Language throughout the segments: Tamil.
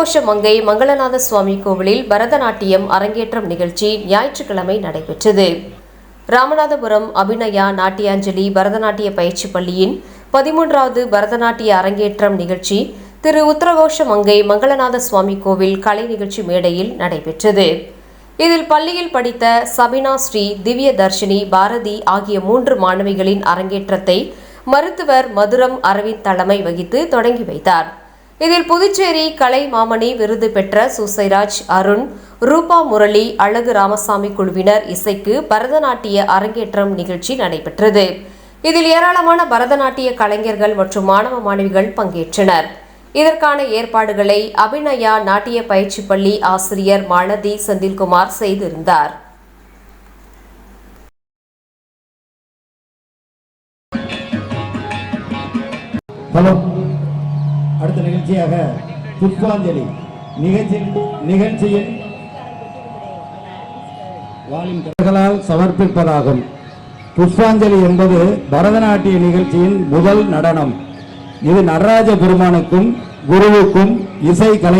உத்தரகோஷ மங்கை மங்களநாத சுவாமி கோவிலில் பரதநாட்டியம் அரங்கேற்றம் நிகழ்ச்சி ஞாயிற்றுக்கிழமை நடைபெற்றது. ராமநாதபுரம் அபிநயா நாட்டியாஞ்சலி பரதநாட்டிய பயிற்சி பள்ளியின் பதிமூன்றாவது பரதநாட்டிய அரங்கேற்றம் நிகழ்ச்சி திரு உத்தரகோஷ மங்கை மங்களநாத சுவாமி கோவில் கலை நிகழ்ச்சி மேடையில் நடைபெற்றது. இதில் பள்ளியில் படித்த சபினா ஸ்ரீ திவ்ய தர்ஷினி பாரதி ஆகிய மூன்று மாணவிகளின் அரங்கேற்றத்தை மருத்துவர் மதுரம் அரவிந்த் தலைமை வகித்து தொடங்கி வைத்தார். இதில் புதுச்சேரி கலை மாமணி விருது பெற்ற சூசைராஜ் அருண் ரூபா முரளி அழகு ராமசாமி குழுவினர் இசைக்கு பரதநாட்டிய அரங்கேற்றம் நிகழ்ச்சி நடைபெற்றது. இதில் ஏராளமான பரதநாட்டிய கலைஞர்கள் மற்றும் மாணவ மாணவிகள் பங்கேற்றனர். இதற்கான ஏற்பாடுகளை அபிநயா நாட்டிய பயிற்சி பள்ளி ஆசிரியர் மாலதி செந்தில்குமார் செய்திருந்தார். ஹலோ. அடுத்த நிகழ்ச்சியாக புஷ்பாஞ்சலி. நிகழ்ச்சி நிகழ்ச்சியில் வாலின் சமர்ப்பிப்பதாகும். புஷ்பாஞ்சலி என்பது பரதநாட்டிய நிகழ்ச்சியின் முதல் நடனம். இது நடராஜ பெருமானுக்கும் குருவுக்கும் இசை கலை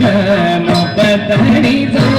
no, but the honey's on.